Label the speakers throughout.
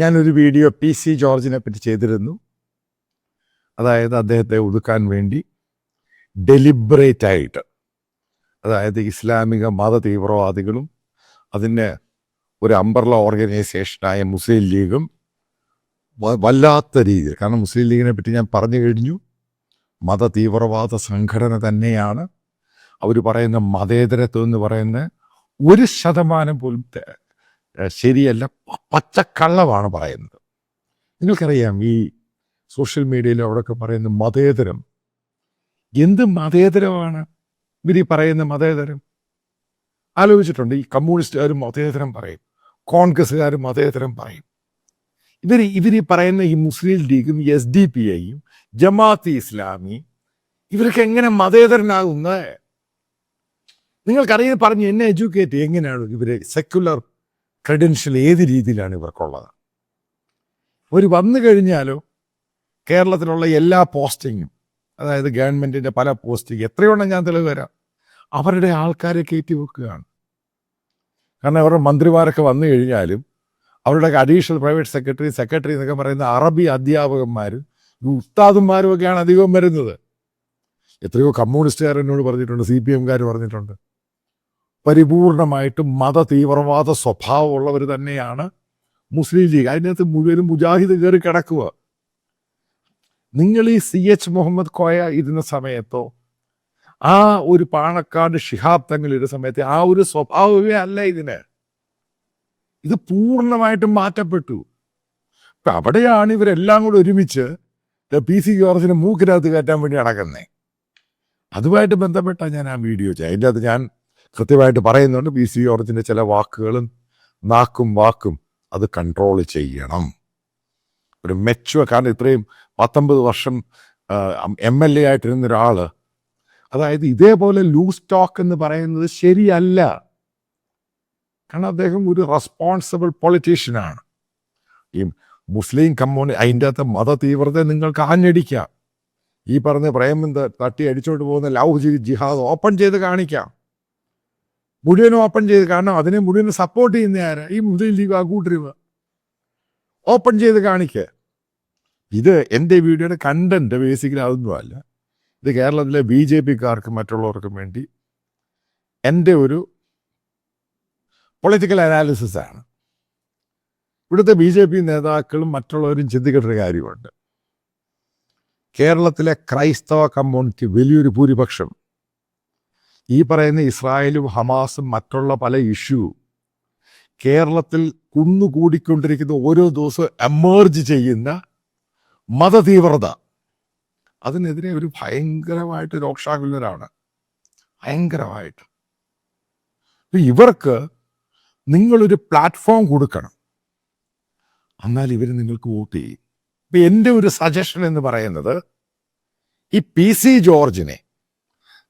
Speaker 1: ഞാനൊരു video P C ജോർജിനെ പറ്റി ചെയ്തിരുന്നു. അതായത് അദ്ദേഹത്തെ ഒതുക്കാൻ വേണ്ടി ഡെലിബറേറ്റ് ആയിട്ട്. അതായത് ഇസ്ലാമിക മത തീവ്രവാദികളും അതിന് ഒരു അമ്പർല ഓർഗനൈസേഷനായ മുസ്ലിം ലീഗും വല്ലാത്ത രീതിയിൽ കാരണം മുസ്ലിം ലീഗിനെ പറ്റി ഞാൻ പറഞ്ഞു കഴിഞ്ഞു. മത തീവ്രവാദ സംഘടന തന്നെയാണ്. അവർ പറയുന്ന മതേതരത്വം എന്ന് പറയുന്ന ഒരു ശതമാനം പോലും ശരിയല്ല. പച്ചക്കള്ളമാണ് പറയുന്നത്. നിങ്ങൾക്കറിയാം ഈ സോഷ്യൽ മീഡിയയിൽ അവിടെയൊക്കെ പറയുന്ന മതേതരം. എന്ത് മതേതരമാണ്? ഇവർ ഈ പറയുന്ന മതേതരം. ആലോചിച്ചിട്ടുണ്ട് ഈ കമ്മ്യൂണിസ്റ്റുകാരും മതേതരം പറയും. കോൺഗ്രസ്സുകാരും മതേതരം പറയും. ഇവർ ഇവർ പറയുന്ന ഈ മുസ്ലിം ലീഗും എസ് ഡി പി ഐയും ജമാഅത്ത് ഇസ്ലാമി ഇവരൊക്കെ എങ്ങനെ മതേതരനാകുന്നത് നിങ്ങൾക്കറിയാൻ പറഞ്ഞു എന്നെ എഡ്യൂക്കേറ്റ് എങ്ങനെയാണ് ഇവർ സെക്യുലർ ക്രെഡൻഷ്യൽ ഏത് രീതിയിലാണ് ഇവർക്കുള്ളത്? അവർ വന്നു കഴിഞ്ഞാലോ കേരളത്തിലുള്ള എല്ലാ പോസ്റ്റിങ്ങും അതായത് ഗവൺമെന്റിന്റെ പല പോസ്റ്റിംഗ് എത്രയോണ്ണം ഞാൻ തെളിവ് വരാം അവരുടെ ആൾക്കാരെ കയറ്റി വെക്കുകയാണ്. കാരണം അവരുടെ മന്ത്രിമാരൊക്കെ വന്നു കഴിഞ്ഞാലും അവരുടെ അഡീഷണൽ പ്രൈവറ്റ് സെക്രട്ടറി സെക്രട്ടറി എന്നൊക്കെ പറയുന്ന അറബി അധ്യാപകന്മാരും ഈ ഉസ്താദന്മാരും ഒക്കെയാണ് അധികവും വരുന്നത്. എത്രയോ കമ്മ്യൂണിസ്റ്റുകാർ എന്നോട് പറഞ്ഞിട്ടുണ്ട് സി പി എംകാർ പറഞ്ഞിട്ടുണ്ട്. പരിപൂർണമായിട്ടും മത തീവ്രവാദ സ്വഭാവമുള്ളവർ തന്നെയാണ് മുസ്ലിം ലീഗ്. അതിനകത്ത് മുഴുവനും മുജാഹിദ് കയറി കിടക്കുക. നിങ്ങൾ ഈ സി എച്ച് മുഹമ്മദ് കോയ ഇരുന്ന സമയത്തോ ആ ഒരു പാണക്കാട് ഷിഹാബ് തങ്ങൾ ഇരുന്ന സമയത്ത് ആ ഒരു സ്വഭാവമേ അല്ല ഇതിന്. ഇത് പൂർണമായിട്ടും മാറ്റപ്പെട്ടു. ഇപ്പൊ അവിടെയാണ് ഇവരെല്ലാം കൂടെ ഒരുമിച്ച് പി സി ജോർജിന് മൂക്കിനകത്ത് കയറ്റാൻ വേണ്ടി നടക്കുന്നേ. അതുമായിട്ട് ബന്ധപ്പെട്ടാണ് ഞാൻ ആ വീഡിയോ അതിന്റെ അത് ഞാൻ കൃത്യമായിട്ട് പറയുന്നുണ്ട് പി സി ജോർജിന്റെ ചില വാക്കുകളും നാക്കും വാക്കും അത് കൺട്രോൾ ചെയ്യണം. ഒരു മെച്ചുവ കാരണം ഇത്രയും പത്തൊമ്പത് വർഷം എം എൽ എ ആയിട്ടിരുന്ന ഒരാൾ അതായത് ഇതേപോലെ ലൂസ് ടോക്ക് എന്ന് പറയുന്നത് ശരിയല്ല. കാരണം അദ്ദേഹം ഒരു റെസ്പോൺസിബിൾ പൊളിറ്റീഷ്യനാണ് ഈ മുസ്ലിം കമ്മ്യൂണി അതിന്റെ അകത്ത് മത തീവ്രത നിങ്ങൾക്ക് ആഞ്ഞടിക്കാം. ഈ പറഞ്ഞ പ്രേമന്ത് തട്ടി അടിച്ചോട്ട് പോകുന്ന ലവ് ജിഹാദ് ഓപ്പൺ ചെയ്ത് കാണിക്കാം. മുഴുവനും ഓപ്പൺ ചെയ്ത്. കാരണം അതിനെ മുഴുവനും സപ്പോർട്ട് ചെയ്യുന്ന ആരാ? ഈ മുസ്ലിം ലീഗ് ആ കൂട്ടരുവ ഓപ്പൺ ചെയ്ത് കാണിക്കുക ഇത് എന്റെ വീഡിയോയുടെ കണ്ടന്റ് ബേസിക്കലി അതൊന്നുമല്ല ഇത് കേരളത്തിലെ ബി ജെ പിക്കാർക്കും മറ്റുള്ളവർക്കും വേണ്ടി എന്റെ ഒരു പൊളിറ്റിക്കൽ അനാലിസിസ് ആണ്. ഇവിടുത്തെ ബി ജെ പി നേതാക്കളും മറ്റുള്ളവരും ചിന്തിക്കേണ്ട ഒരു കാര്യമുണ്ട്. കേരളത്തിലെ ക്രൈസ്തവ കമ്മ്യൂണിറ്റി വലിയൊരു ഭൂരിപക്ഷം ഈ പറയുന്ന ഇസ്രായേലും ഹമാസും മറ്റുള്ള പല ഇഷ്യൂ കേരളത്തിൽ കുന്നുകൂടിക്കൊണ്ടിരിക്കുന്ന ഓരോ ദിവസവും എമേർജ് ചെയ്യുന്ന മതതീവ്രത. അതിനെതിരെ ഒരു ഭയങ്കരമായിട്ട് രോക്ഷാകുലരാണ്. ഭയങ്കരമായിട്ട്. ഇവർക്ക് നിങ്ങളൊരു പ്ലാറ്റ്ഫോം കൊടുക്കണം. എന്നാൽ ഇവർ നിങ്ങൾക്ക് വോട്ട് ചെയ്യും. ഇപ്പം എന്റെ ഒരു സജഷൻ എന്ന് പറയുന്നത് ഈ പി സി ജോർജിനെ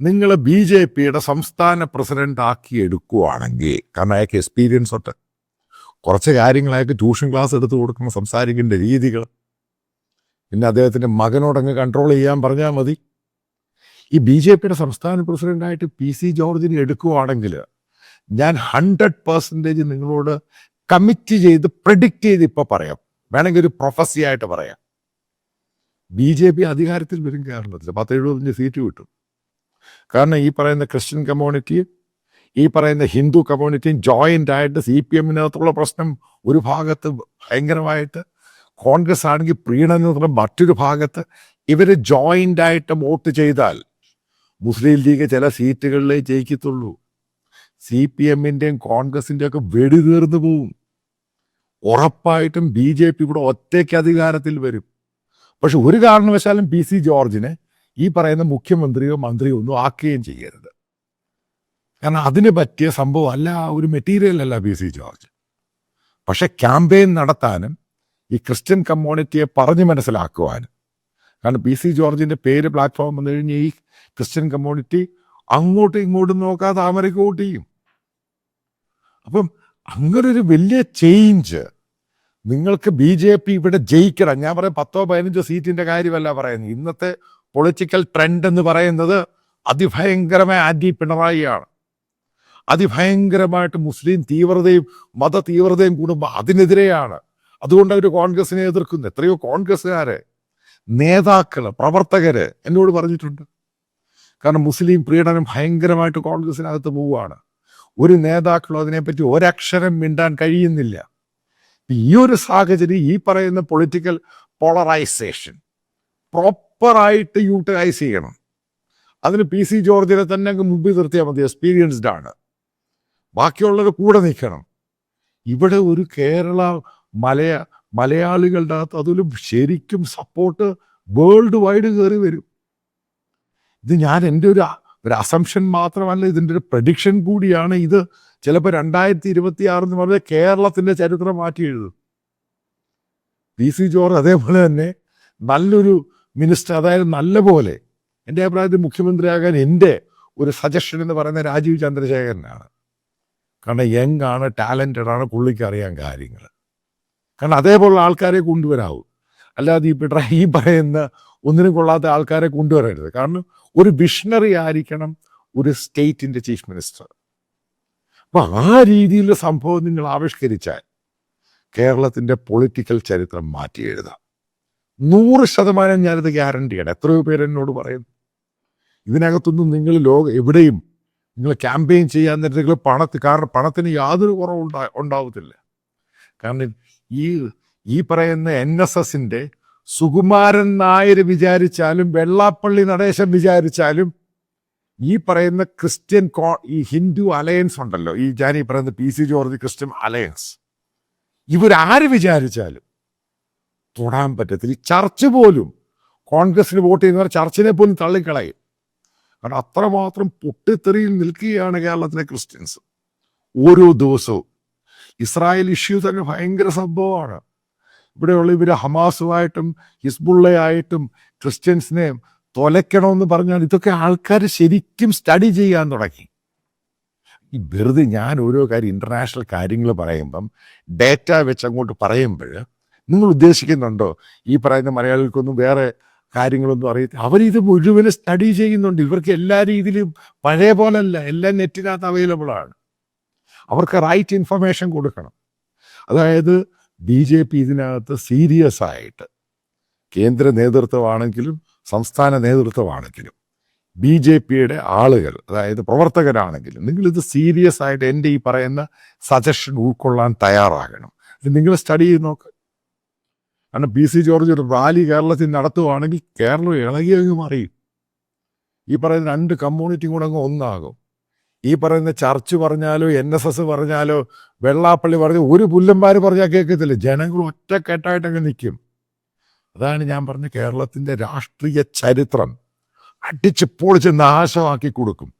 Speaker 1: നിങ്ങൾ ബി ജെ പിയുടെ സംസ്ഥാന പ്രസിഡന്റ് ആക്കി എടുക്കുവാണെങ്കിൽ കാരണം അയാൾക്ക് എക്സ്പീരിയൻസ് ഉണ്ട്. കുറച്ച് കാര്യങ്ങൾ അയാൾക്ക് ട്യൂഷൻ ക്ലാസ് എടുത്തു കൊടുക്കുന്ന സംസാരിക്കേണ്ട രീതികൾ പിന്നെ അദ്ദേഹത്തിന്റെ മകനോടങ്ങ് കൺട്രോൾ ചെയ്യാൻ പറഞ്ഞാൽ മതി. ഈ ബി ജെ പിയുടെ സംസ്ഥാന പ്രസിഡന്റായിട്ട് പി സി ജോർജിനെ എടുക്കുവാണെങ്കിൽ ഞാൻ ഹൺഡ്രഡ് പെർസെന്റേജ് നിങ്ങളോട് കമ്മിറ്റ് ചെയ്ത് പ്രഡിക്റ്റ് ചെയ്ത് ഇപ്പോൾ പറയാം. വേണമെങ്കിൽ ഒരു പ്രൊഫസിയായിട്ട് പറയാം. ബി ജെ പി അധികാരത്തിൽ വരും കേരളത്തിൽ പത്ത് എഴുപത്തഞ്ച് സീറ്റ് കിട്ടും. കാരണം ഈ പറയുന്ന ക്രിസ്ത്യൻ കമ്മ്യൂണിറ്റിയും ഈ പറയുന്ന ഹിന്ദു കമ്മ്യൂണിറ്റിയും ജോയിന്റ് ആയിട്ട് സി പി എമ്മിനകത്തുള്ള പ്രശ്നം ഒരു ഭാഗത്ത് ഭയങ്കരമായിട്ട് കോൺഗ്രസ് ആണെങ്കിൽ പ്രീണനത്തിലുള്ള മറ്റൊരു ഭാഗത്ത് ഇവർ ജോയിന്റ് ആയിട്ട് വോട്ട് ചെയ്താൽ മുസ്ലിം ലീഗ് ചില സീറ്റുകളിലേ ജയിക്കത്തുള്ളൂ. സി പി എമ്മിന്റെയും കോൺഗ്രസിന്റെയും ഒക്കെ വെടി തീർന്നു പോവും. ഉറപ്പായിട്ടും ബി ജെ പി ഇവിടെ ഒറ്റയ്ക്ക് അധികാരത്തിൽ വരും. പക്ഷെ ഒരു കാരണവശാലും പി സി ജോർജിനെ ഈ പറയുന്ന മുഖ്യമന്ത്രിയോ മന്ത്രിയോ ഒന്നും ആക്കുകയും ചെയ്യരുത്. കാരണം അതിന് പറ്റിയ സംഭവം അല്ല ഒരു മെറ്റീരിയൽ അല്ല പി സി ജോർജ്. പക്ഷെ ക്യാമ്പയിൻ നടത്താനും ഈ ക്രിസ്ത്യൻ കമ്മ്യൂണിറ്റിയെ പറഞ്ഞു മനസ്സിലാക്കുവാനും കാരണം പി സി ജോർജിന്റെ പേര് പ്ലാറ്റ്ഫോം വന്നു കഴിഞ്ഞാൽ ഈ ക്രിസ്ത്യൻ കമ്മ്യൂണിറ്റി അങ്ങോട്ടും ഇങ്ങോട്ടും നോക്കാതെ താമരയ്ക്ക് വോട്ട് അപ്പം അങ്ങനൊരു വലിയ ചേഞ്ച് നിങ്ങൾക്ക് ബി ജെ പി ഇവിടെ ജയിക്കണം. ഞാൻ പറയാം പത്തോ പതിനഞ്ചോ സീറ്റിന്റെ കാര്യമല്ല പറയുന്നത്. ഇന്നത്തെ പൊളിറ്റിക്കൽ ട്രെൻഡ് എന്ന് പറയുന്നത് അതിഭയങ്കരമായ ആന്റി പിണറായിയാണ്. അതിഭയങ്കരമായിട്ട് മുസ്ലിം തീവ്രതയും മത തീവ്രതയും കൂടുമ്പോൾ അതിനെതിരെയാണ്. അതുകൊണ്ട് അവർ കോൺഗ്രസിനെ എതിർക്കുന്നു. എത്രയോ കോൺഗ്രസ്സുകാരെ നേതാക്കൾ പ്രവർത്തകര് എന്നോട് പറഞ്ഞിട്ടുണ്ട്. കാരണം മുസ്ലിം പ്രീണനം ഭയങ്കരമായിട്ട് കോൺഗ്രസിനകത്ത് പോവുകയാണ്. ഒരു നേതാക്കളും അതിനെപ്പറ്റി ഒരക്ഷരം മിണ്ടാൻ കഴിയുന്നില്ല. ഈ ഒരു സാഹചര്യം ഈ പറയുന്ന പൊളിറ്റിക്കൽ പോളറൈസേഷൻ പ്രോപ്പറായിട്ട് യൂട്ടിലൈസ് ചെയ്യണം. അതിന് പി സി ജോർജിനെ തന്നെ അങ്ങ് മുമ്പിൽ നിർത്തിയാൽ മതി എക്സ്പീരിയൻസ്ഡ് ആണ്. ബാക്കിയുള്ളവർ കൂടെ നിൽക്കണം. ഇവിടെ ഒരു കേരള മലയ മലയാളികളുടെ അകത്ത് അതിലും ശരിക്കും സപ്പോർട്ട് വേൾഡ് വൈഡ് കയറി വരും. ഇത് ഞാൻ എന്റെ ഒരു ഒരു അസംഷൻ മാത്രമല്ല ഇതിന്റെ ഒരു പ്രഡിക്ഷൻ കൂടിയാണ് ഇത്. ചിലപ്പോൾ രണ്ടായിരത്തി ഇരുപത്തി ആറ് എന്ന് പറഞ്ഞാൽ കേരളത്തിന്റെ ചരിത്രം മാറ്റി എഴുതും. പി സി ജോർജ് അതേപോലെ തന്നെ നല്ലൊരു മിനിസ്റ്റർ അതായത് നല്ല പോലെ എന്റെ അഭിപ്രായത്തിൽ മുഖ്യമന്ത്രിയാകാൻ എന്റെ ഒരു സജഷൻ എന്ന് പറയുന്ന രാജീവ് ചന്ദ്രശേഖരനാണ്. കാരണം യങ് ആണ് ടാലന്റഡ് ആണ് പുള്ളിക്ക് അറിയാൻ കാര്യങ്ങൾ കാരണം അതേപോലുള്ള ആൾക്കാരെ കൊണ്ടുവരാവൂ. അല്ലാതെ ഈ പിട ഈ പറയുന്ന ഒന്നിനും കൊള്ളാത്ത ആൾക്കാരെ കൊണ്ടുവരരുത്. കാരണം ഒരു വിഷണറി ആയിരിക്കണം ഒരു സ്റ്റേറ്റിന്റെ ചീഫ് മിനിസ്റ്റർ അപ്പം ആ രീതിയിലുള്ള സംഭവം നിങ്ങൾ ആവിഷ്കരിച്ചാൽ കേരളത്തിന്റെ പൊളിറ്റിക്കൽ ചരിത്രം മാറ്റി എഴുതാം. നൂറ് ശതമാനം ഞാനിത് ഗ്യാരണ്ടിയാണ് എത്രയോ പേര് എന്നോട് പറയുന്നു. ഇതിനകത്തൊന്നും നിങ്ങൾ ലോക എവിടെയും നിങ്ങൾ ക്യാമ്പയിൻ ചെയ്യാൻ നേരത്തെ നിങ്ങൾ പണത്ത് കാരണം പണത്തിന് യാതൊരു കുറവും ഉണ്ടാ ഉണ്ടാവത്തില്ല. കാരണം ഈ ഈ പറയുന്ന എൻ എസ് എസിന്റെ സുകുമാരൻ നായർ വിചാരിച്ചാലും വെള്ളാപ്പള്ളി നടേശൻ വിചാരിച്ചാലും ഈ പറയുന്ന ക്രിസ്ത്യൻ കോ ഈ ഹിന്ദു അലയൻസ് ഉണ്ടല്ലോ. ഈ ഞാൻ ഈ പറയുന്ന P C George Christian alliance. ഇവരാര് വിചാരിച്ചാലും തൊടാൻ പറ്റത്തില്ല. ചർച്ച് പോലും കോൺഗ്രസിന് വോട്ട് ചെയ്യുന്നവർ ചർച്ചിനെ പോലും തള്ളിക്കളയും. കാരണം അത്രമാത്രം പൊട്ടിത്തെറിയിൽ നിൽക്കുകയാണ് കേരളത്തിലെ ക്രിസ്ത്യൻസ്. ഓരോ ദിവസവും. ഇസ്രായേൽ ഇഷ്യൂ തന്നെ ഭയങ്കര സംഭവമാണ്. ഇവിടെയുള്ള ഇവർ ഹമാസുമായിട്ടും ഹിസ്ബുള്ളയായിട്ടും ക്രിസ്ത്യൻസിനെ തൊലയ്ക്കണമെന്ന് പറഞ്ഞാൽ ഇതൊക്കെ ആൾക്കാർ ശരിക്കും സ്റ്റഡി ചെയ്യാൻ തുടങ്ങി. ഈ വെറുതെ ഞാൻ ഓരോ കാര്യം ഇന്റർനാഷണൽ കാര്യങ്ങൾ പറയുമ്പം ഡേറ്റ വെച്ച് അങ്ങോട്ട് പറയുമ്പോൾ നിങ്ങൾ ഉദ്ദേശിക്കുന്നുണ്ടോ ഈ പറയുന്ന മലയാളികൾക്കൊന്നും വേറെ കാര്യങ്ങളൊന്നും അറിയത്തില്ല. അവരിത് മുഴുവനും സ്റ്റഡി ചെയ്യുന്നുണ്ട്. ഇവർക്ക് എല്ലാ രീതിയിലും പഴയ പോലല്ല. എല്ലാം നെറ്റിനകത്ത് അവൈലബിൾ ആണ്. അവർക്ക് റൈറ്റ് ഇൻഫർമേഷൻ കൊടുക്കണം. അതായത് ബി ജെ പി ഇതിനകത്ത് സീരിയസ് ആയിട്ട് കേന്ദ്ര നേതൃത്വമാണെങ്കിലും സംസ്ഥാന നേതൃത്വമാണെങ്കിലും ബി ജെ പിയുടെ ആളുകൾ അതായത് പ്രവർത്തകരാണെങ്കിലും നിങ്ങളിത് സീരിയസ് ആയിട്ട് എന്റെ ഈ പറയുന്ന സജഷൻ ഉൾക്കൊള്ളാൻ തയ്യാറാകണം. ഇത് നിങ്ങൾ സ്റ്റഡി ചെയ്ത് നോക്ക്. കാരണം പി സി ജോർജ് ഒരു റാലി കേരളത്തിൽ നടത്തുവാണെങ്കിൽ കേരളം ഇളകി അങ്ങ് മറിയും. ഈ പറയുന്ന രണ്ട് കമ്മ്യൂണിറ്റിയും കൂടെ അങ്ങ് ഒന്നാകും. ഈ പറയുന്ന ചർച്ച് പറഞ്ഞാലോ എൻ എസ് എസ് പറഞ്ഞാലോ വെള്ളാപ്പള്ളി പറഞ്ഞു ഒരു പുല്ലന്മാർ പറഞ്ഞാൽ കേൾക്കത്തില്ല. ജനങ്ങൾ ഒറ്റക്കെട്ടായിട്ടങ്ങ് നിൽക്കും. അതാണ് ഞാൻ പറഞ്ഞ കേരളത്തിന്റെ രാഷ്ട്രീയ ചരിത്രം. അടിച്ച് പൊളിച്ച് നാശമാക്കി കൊടുക്കും.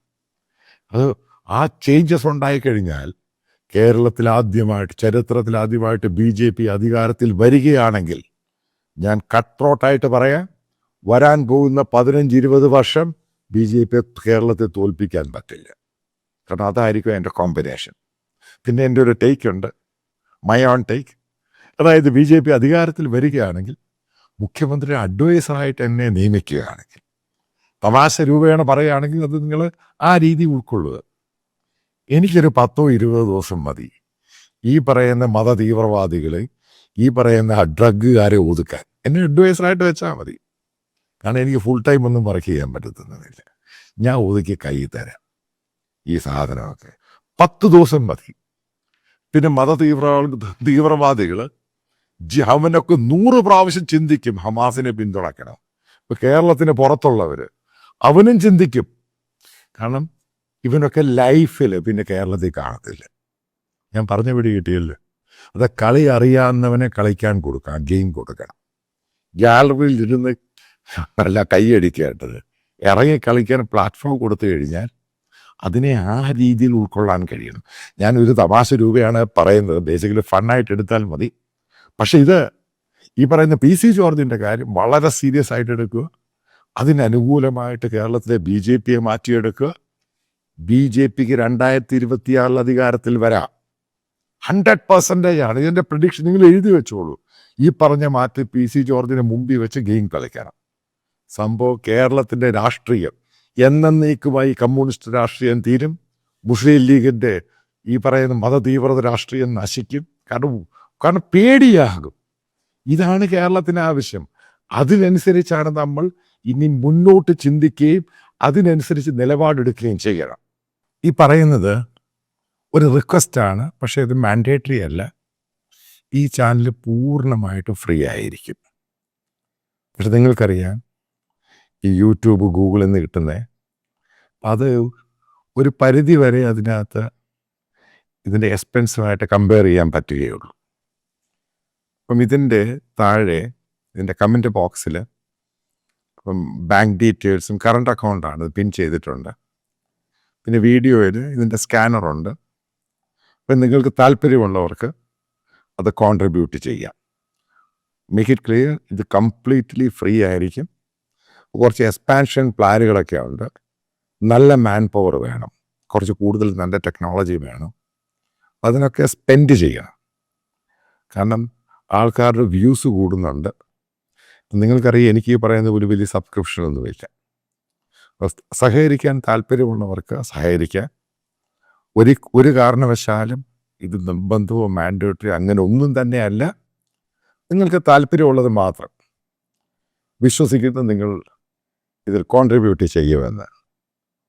Speaker 1: അത് ആ ചേഞ്ചസ് ഉണ്ടായിക്കഴിഞ്ഞാൽ കേരളത്തിൽ ആദ്യമായിട്ട് ചരിത്രത്തിൽ ആദ്യമായിട്ട് ബി ജെ പി അധികാരത്തിൽ വരികയാണെങ്കിൽ ഞാൻ കട്ട് ത്രോട്ടായിട്ട് പറയാം വരാൻ പോകുന്ന പതിനഞ്ച് ഇരുപത് വർഷം ബി ജെ പി കേരളത്തെ തോൽപ്പിക്കാൻ പറ്റില്ല. കാരണം അതായിരിക്കും എന്റെ കോമ്പിനേഷൻ. പിന്നെ എന്റെ ഒരു ടേക്ക് ഉണ്ട്. മൈ ഓൺ ടേക്ക് അതായത് ബി ജെ പി അധികാരത്തിൽ വരികയാണെങ്കിൽ മുഖ്യമന്ത്രി അഡ്വൈസറായിട്ട് എന്നെ നിയമിക്കുകയാണെങ്കിൽ തമാശ രൂപേണ പറയുകയാണെങ്കിൽ അത് നിങ്ങൾ ആ രീതി ഉൾക്കൊള്ളുക. എനിക്കൊരു പത്തോ ഇരുപതോ ദിവസം മതി. ഈ പറയുന്ന മത തീവ്രവാദികളെ ഈ പറയുന്ന ഡ്രഗുകാരെ ഒതുക്കാൻ. എന്നെ അഡ്വൈസറായിട്ട് വെച്ചാൽ മതി. കാരണം എനിക്ക് ഫുൾ ടൈം ഒന്നും വർക്ക് ചെയ്യാൻ പറ്റുന്നില്ല ഞാൻ ഒതുക്കി കൈ തരാം. ഈ സാധനമൊക്കെ. പത്ത് ദിവസം മതി. പിന്നെ മത തീവ്ര തീവ്രവാദികൾ അവനൊക്കെ നൂറ് പ്രാവശ്യം ചിന്തിക്കും ഹമാസിനെ പിന്തുണയ്ക്കണം. ഇപ്പൊ കേരളത്തിന് പുറത്തുള്ളവര് അവനും ചിന്തിക്കും. കാരണം ഇവനൊക്കെ ലൈഫിൽ പിന്നെ കേരളത്തിൽ കാണത്തില്ല. ഞാൻ പറഞ്ഞ പിടി കിട്ടിയല്ലോ. അത് കളി അറിയാവുന്നവനെ കളിക്കാൻ കൊടുക്കണം ഗെയിം കൊടുക്കണം. ഗാലറിയിൽ ഇരുന്ന് അല്ല കൈയടിക്കേണ്ടത് ഇറങ്ങി കളിക്കാൻ പ്ലാറ്റ്ഫോം കൊടുത്തു കഴിഞ്ഞാൽ അതിനെ ആ രീതിയിൽ ഉൾക്കൊള്ളാൻ കഴിയണം. ഞാനൊരു തമാശ രൂപയാണ് പറയുന്നത്. ബേസിക്കലി ഫണ്ണായിട്ട് എടുത്താൽ മതി. പക്ഷെ ഇത് ഈ പറയുന്ന പി സി ജോർജിന്റെ കാര്യം വളരെ സീരിയസ് ആയിട്ട് എടുക്കുക. അതിനനുകൂലമായിട്ട് കേരളത്തിലെ ബി ജെ പിയെ മാറ്റിയെടുക്കുക. ബി ജെ പിക്ക് രണ്ടായിരത്തി ഇരുപത്തിയാറിൽ അധികാരത്തിൽ വരാം. ഹൺഡ്രഡ് പെർസെന്റേജ് ആണ്. ഇതിന്റെ പ്രഡിക്ഷൻ നിങ്ങൾ എഴുതി വെച്ചോളൂ. ഈ പറഞ്ഞ മാറ്റി പി സി ജോർജിനെ മുമ്പിൽ വെച്ച് ഗെയിം കളിക്കണം. സംഭവം കേരളത്തിന്റെ രാഷ്ട്രീയം. എന്നേക്കുമായി കമ്മ്യൂണിസ്റ്റ് രാഷ്ട്രീയം തീരും. മുസ്ലിം ലീഗിന്റെ ഈ പറയുന്ന മതതീവ്രത രാഷ്ട്രീയം നശിക്കും. കാരണം കാരണം പേടിയാകും. ഇതാണ് കേരളത്തിന് ആവശ്യം. അതിനനുസരിച്ചാണ് നമ്മൾ ഇനി മുന്നോട്ട് ചിന്തിക്കുകയും അതിനനുസരിച്ച് നിലപാടെടുക്കുകയും ചെയ്യണം. ഈ പറയുന്നത് ഒരു റിക്വസ്റ്റാണ് പക്ഷേ ഇത് മാൻഡേറ്ററി അല്ല. ഈ ചാനൽ പൂർണമായിട്ടും ഫ്രീ ആയിരിക്കും. പക്ഷെ നിങ്ങൾക്കറിയാം ഈ യൂട്യൂബ് ഗൂഗിളിൽ നിന്ന് കിട്ടുന്നത് അത് ഒരു പരിധി വരെ അതിനകത്ത് ഇതിന്റെ എക്സ്പെൻസീവായിട്ട് കമ്പയർ ചെയ്യാൻ പറ്റുകയുള്ളൂ. അപ്പം ഇതിന്റെ താഴെ ഇതിന്റെ കമന്റ് ബോക്സിൽ ഇപ്പം ബാങ്ക് ഡീറ്റെയിൽസും കറണ്ട് അക്കൗണ്ടാണ് പിൻ ചെയ്തിട്ടുണ്ട്. പിന്നെ വീഡിയോയിൽ ഇതിന്റെ സ്കാനറുണ്ട് അപ്പം നിങ്ങൾക്ക് താല്പര്യമുള്ളവർക്ക് അത് കോൺട്രിബ്യൂട്ട് ചെയ്യാം. മേക്ക് ഇറ്റ് ക്ലിയർ ഇത് കംപ്ലീറ്റ്ലി ഫ്രീ ആയിരിക്കും. കുറച്ച് എക്സ്പാൻഷൻ പ്ലാനുകളൊക്കെ ഉണ്ട്. നല്ല മാൻ പവർ വേണം. കുറച്ച് കൂടുതൽ നല്ല ടെക്നോളജി വേണം. അതിനൊക്കെ സ്പെൻഡ് ചെയ്യണം. കാരണം ആൾക്കാരുടെ വ്യൂസ് കൂടുന്നുണ്ട്. നിങ്ങൾക്കറിയാം എനിക്ക് പറയുന്ന ഒരു വലിയ അപ്പോൾ സഹകരിക്കാൻ താല്പര്യമുള്ളവർക്ക് സഹകരിക്കാൻ. ഒരു ഒരു കാരണവശാലും ഇത് നിർബന്ധമോ മാൻഡേറ്ററി അങ്ങനെ ഒന്നും തന്നെയല്ല. നിങ്ങൾക്ക് താല്പര്യമുള്ളത് മാത്രം വിശ്വസിക്കുന്ന നിങ്ങൾ ഇതിൽ കോൺട്രിബ്യൂട്ട് ചെയ്യുമെന്ന്.